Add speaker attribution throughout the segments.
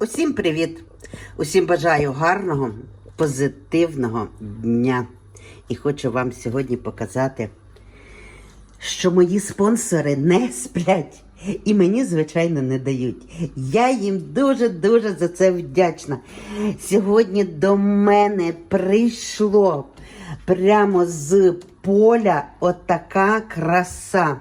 Speaker 1: Усім привіт! Усім бажаю гарного, позитивного дня. І хочу вам сьогодні показати, що мої спонсори не сплять. І мені, звичайно, не дають. Я їм дуже-дуже за це вдячна. Сьогодні до мене прийшло прямо з поля отака краса.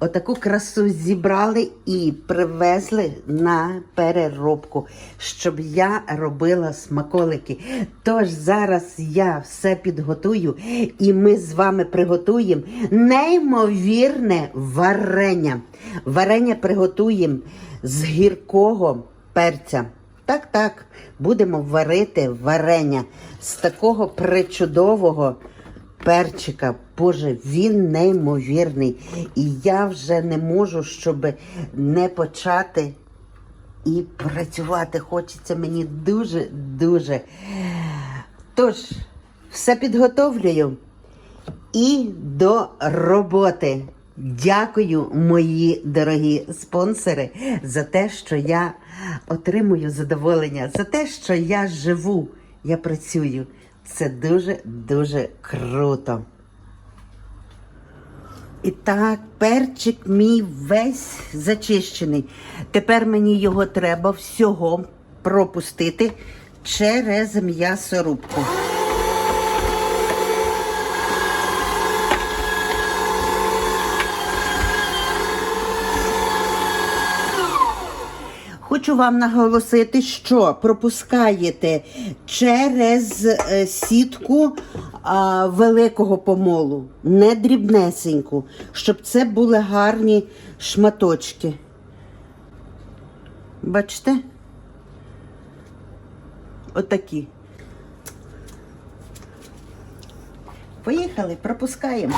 Speaker 1: Отаку красу зібрали і привезли на переробку, щоб я робила смаколики. Тож зараз я все підготую, і ми з вами приготуємо неймовірне варення. Варення приготуємо з гіркого перця. Так, так, будемо варити варення з такого причудового перчика. Боже, він неймовірний. І я вже не можу, щоб не почати і працювати. Хочеться мені дуже-дуже. Тож, все підготовлюю і до роботи. Дякую, мої дорогі спонсори, за те, що я отримую задоволення, за те, що я живу, я працюю. Це дуже-дуже круто. І так, перчик мій весь зачищений. Тепер мені його треба всього пропустити через м'ясорубку. Хочу вам наголосити, що пропускаєте через е, сітку а, великого помолу, не дрібнесеньку, щоб це були гарні шматочки. Бачите? Отакі. Поїхали, пропускаємо.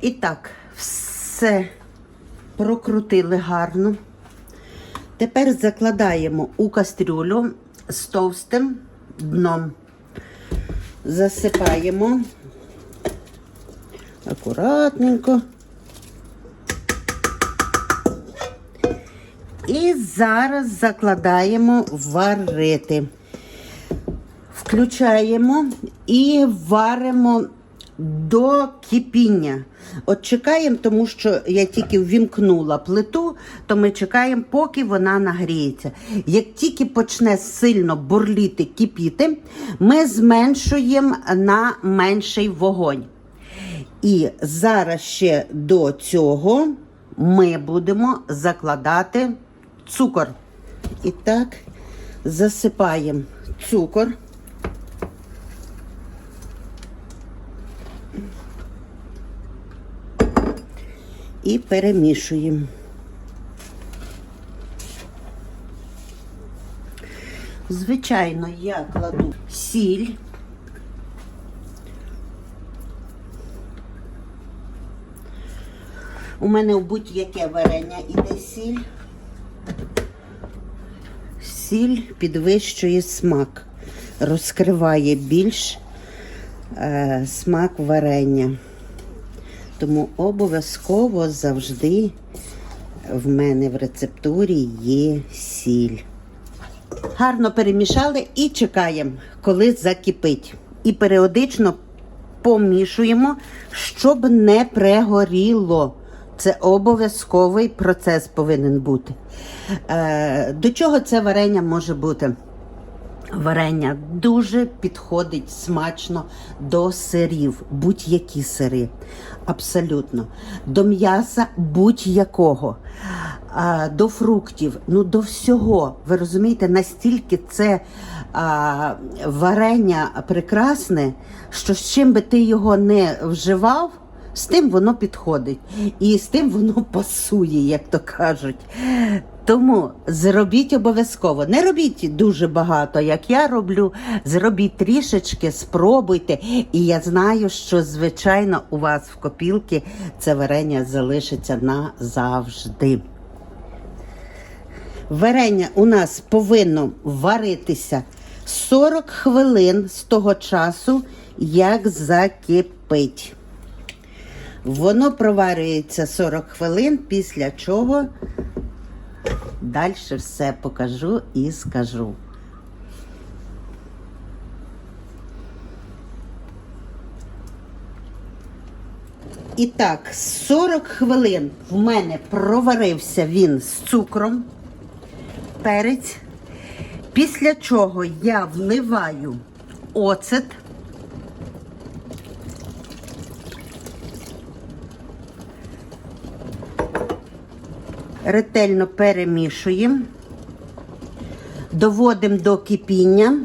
Speaker 1: І так, все прокрутили гарно. Тепер закладаємо у кастрюлю з товстим дном. Засипаємо акуратненько. І зараз закладаємо варити. Включаємо і варимо до кипіння. От чекаємо, тому що я тільки ввімкнула плиту, то ми чекаємо, поки вона нагріється. Як тільки почне сильно бурліти, кипіти, ми зменшуємо на менший вогонь. І зараз ще до цього ми будемо закладати цукор. І так, засипаємо цукор. І перемішуємо. Звичайно, я кладу сіль. У мене в будь-яке варення іде сіль. Сіль підвищує смак, розкриває більш е, смак варення. Тому обов'язково завжди в мене в рецептурі є сіль. Гарно перемішали і чекаємо, коли закипить. І періодично помішуємо, щоб не пригоріло. Це обов'язковий процес повинен бути. Е, до чого це варення може бути? Варення дуже підходить смачно до сирів, будь-які сири. Абсолютно. До м'яса будь-якого, до фруктів, ну до всього. Ви розумієте, настільки це варення прекрасне, що з чим би ти його не вживав. З тим воно підходить і з тим воно пасує, як то кажуть. Тому зробіть обов'язково. Не робіть дуже багато, як я роблю. Зробіть трішечки, спробуйте. І я знаю, що звичайно у вас в копілки це варення залишиться назавжди. Варення у нас повинно варитися 40 хвилин з того часу, як закипить. Воно проварюється 40 хвилин, після чого далі все покажу і скажу. І так, 40 хвилин в мене проварився він з цукром, перець. Після чого я вливаю оцет. Ретельно перемішуємо, доводимо до кипіння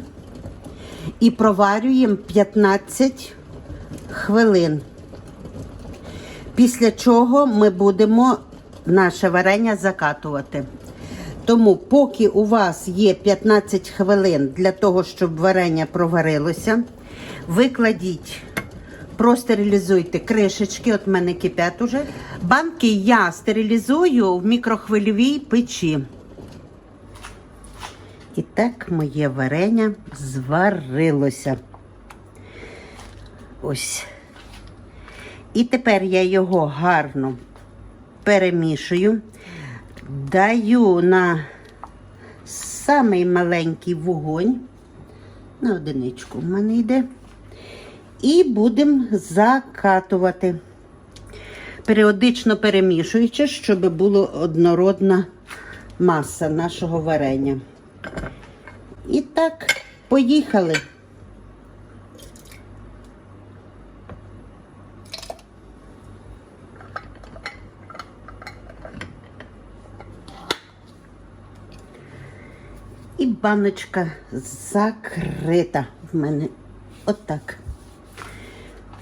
Speaker 1: і проварюємо 15 хвилин. Після чого ми будемо наше варення закатувати. Тому, поки у вас є 15 хвилин для того, щоб варення проварилося, ви кладіть, простерилізуйте кришечки, от в мене кипять уже. Банки я стерилізую в мікрохвильовій печі. І так моє варення зварилося. Ось. І тепер я його гарно перемішую, даю на самий маленький вогонь, на одиничку в мене йде, і будемо закатувати, періодично перемішуючи, щоб була однородна маса нашого варення. І так, поїхали. І баночка закрита в мене. Отак.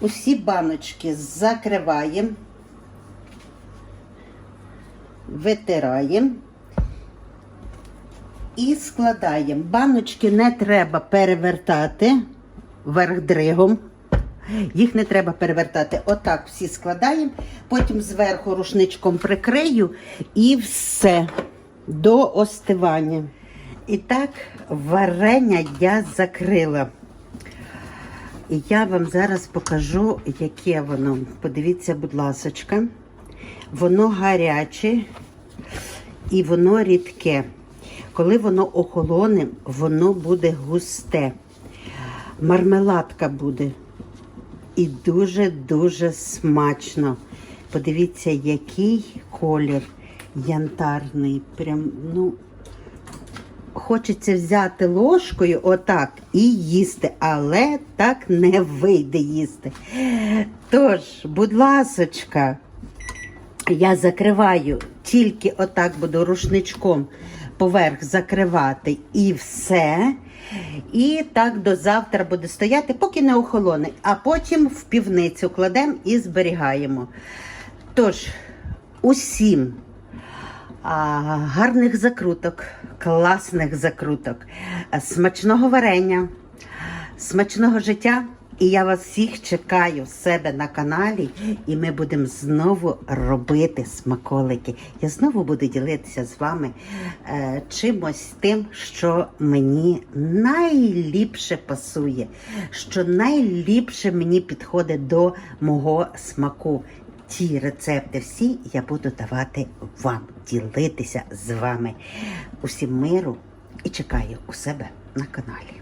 Speaker 1: Усі баночки закриваємо, витираємо і складаємо. Баночки не треба перевертати вверх дригом. Їх не треба перевертати. Отак всі складаємо, потім зверху рушничком прикрию і все до остивання. І так, варення я закрила. І я вам зараз покажу, яке воно. Подивіться, будь ласочка. Воно гаряче і воно рідке. Коли воно охолоне, воно буде густе. Мармеладка буде. І дуже-дуже смачно. Подивіться, який колір янтарний. Прям, ну, хочеться взяти ложкою отак і їсти, але так не вийде їсти. Тож, будь ласочка, я закриваю, тільки отак буду рушничком поверх закривати і все. І так до завтра буде стояти, поки не охолоне, а потім в півницю кладемо і зберігаємо. Тож, усім гарних закруток, класних закруток, смачного варення, смачного життя. І я вас всіх чекаю в себе на каналі, і ми будемо знову робити смаколики. Я знову буду ділитися з вами е, чимось тим, що мені найліпше пасує, що найліпше мені підходить до мого смаку. Ті рецепти всі я буду давати вам, ділитися з вами. Усім миру і чекаю у себе на каналі.